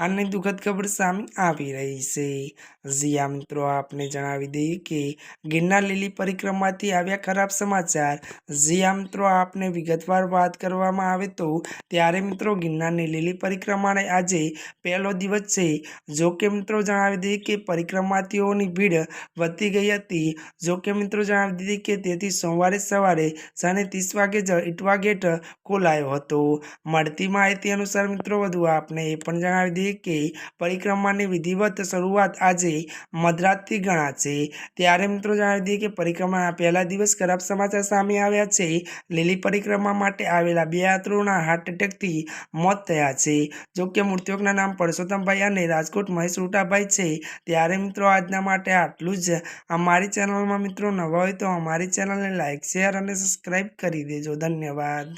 અને દુઃખદ ખબર સામે આવી રહી છે. જીયા મિત્રો, આપને જણાવી દઈએ કે ગિરનાર લીલી પરિક્રમાથી આવ્યા ખરાબ સમાચાર. જીયા મિત્રો, આપને વિગતવાર વાત કરવામાં આવે તો ત્યારે મિત્રો, ગિરનારની લીલી પરિક્રમાને આજે પહેલો દિવસ છે. જો કે મિત્રો, જણાવી દઈએ કે પરિક્રમાર્થીઓની ભીડ વધતી ગઈ હતી. જો કે મિત્રો, જણાવી દીધી કે તેથી સોમવારે સવારે સાંજે ત્રીસ વાગે જ ઇટવા ગેટ ખોલાયો હતો. મળતી માહિતી અનુસાર મિત્રો, વધુ આપને એ પણ જણાવી દઈએ કે પરિક્રમાની વિધિવત શરૂઆત આજે મધરાતથી ગણાશે. ત્યારે મિત્રો જણાવી દઈએ કે પરિક્રમાના પહેલા દિવસ ખરાબ સમાચાર સામે આવ્યા છે. લીલી પરિક્રમા માટે આવેલા બે યાત્રીઓના હાર્ટ એટેકથી મોત થયા છે. જોકે મૃત્યુકના નામ પરસોત્તમભાઈ અને રાજકોટ મહેશ રૂટાભાઈ છે. ત્યારે મિત્રો આજના માટે આટલું જ. અમારી ચેનલમાં મિત્રો નવા હોય તો અમારી ચેનલને લાઇક શેર અને સબસ્ક્રાઈબ કરી દેજો. ધન્યવાદ.